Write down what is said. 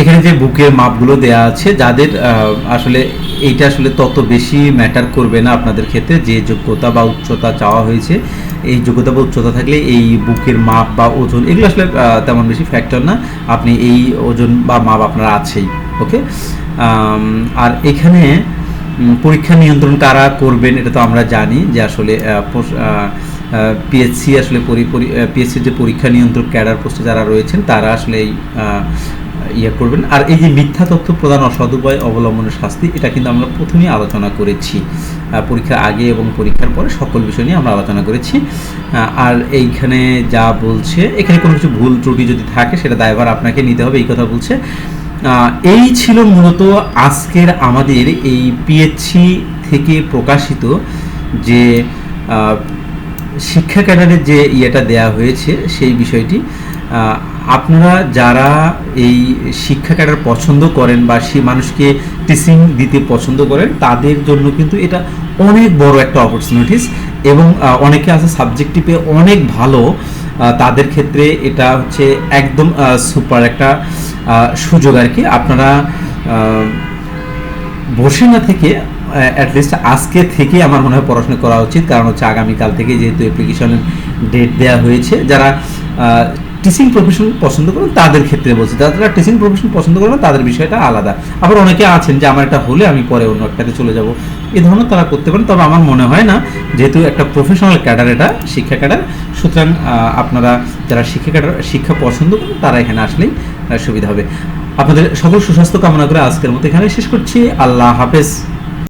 এখানে যে বুকের মাপগুলো দেয়া আছে, যাদের আসলে এইটা আসলে তত বেশি ম্যাটার করবে না আপনাদের ক্ষেত্রে, যে যোগ্যতা বা উচ্চতা চাওয়া হয়েছে, এই যোগ্যতা বা উচ্চতা থাকলে এই বুকের মাপ বা ওজন, এগুলো আসলে তেমন বেশি ফ্যাক্টর না। আপনি এই ওজন বা মাপ আপনার আছেই ওকে আর এখানে পরীক্ষা নিয়ন্ত্রণ কারা করবেন এটা তো আমরা জানি যে আসলে পিএসসি আসলে পিএসসির যে পরীক্ষা নিয়ন্ত্রক ক্যাডার পোস্টে যারা রয়েছেন, তারা আসলে এই ইয়ে করবেন। আর এই যে মিথ্যা তথ্য প্রদান অসদুপায় অবলম্বনের শাস্তি, এটা কিন্তু আমরা প্রথমেই আলোচনা করেছি। পরীক্ষার আগে এবং পরীক্ষার পরে সকল বিষয় নিয়ে আমরা আলোচনা করেছি। আর এইখানে যা বলছে, এখানে কোনো কিছু ভুল ত্রুটি যদি থাকে, সেটা দায়ভার আপনাকে নিতে হবে, এই কথা বলছে। এই ছিল মূলত আজকের আমাদের এই পিএইচসি থেকে প্রকাশিত যে শিক্ষা ক্যাডারের যে ইয়েটা দেয়া হয়েছে, সেই বিষয়টি। আপনারা যারা এই শিক্ষা ক্যাডার পছন্দ করেন বা সে মানুষকে টিচিং দিতে পছন্দ করেন, তাদের জন্য কিন্তু এটা অনেক বড় একটা অপরচুনিটিস এবং অনেকে আছে সাবজেক্টিভে অনেক ভালো তাদের ক্ষেত্রে এটা হচ্ছে একদম সুপার একটা সুযোগ আর কি। আপনারা বসে না থেকে অ্যাটলিস্ট আজকে থেকে আমার মনে হয় পড়াশোনা করা উচিত। কারণ হচ্ছে আগামীকাল থেকে যেহেতু অ্যাপ্লিকেশনের ডেট দেওয়া হয়েছে, যারা টিচিং প্রফেশন পছন্দ করেন, তাদের ক্ষেত্রে বলছি। যারা টিচিং প্রফেশন পছন্দ করেন তাদের বিষয়টা আলাদা। আবার অনেকে আছেন যে, আমার এটা হলে আমি পরে অন্য একটাতে চলে যাব। এ ধরনের তারা করতে পারেন। তবে আমার মনে হয় না, যেহেতু একটা প্রফেশনাল ক্যাডার এটা, শিক্ষা ক্যাডার সুতরাং আপনারা যারা শিক্ষা ক্যাডার শিক্ষা পছন্দ করেন তারা এখানে আসলেই সুবিধা হবে। আপনাদের সকল সুস্বাস্থ্য কামনা করে আজকের মতো এখানে শেষ করছি। আল্লাহ হাফেজ।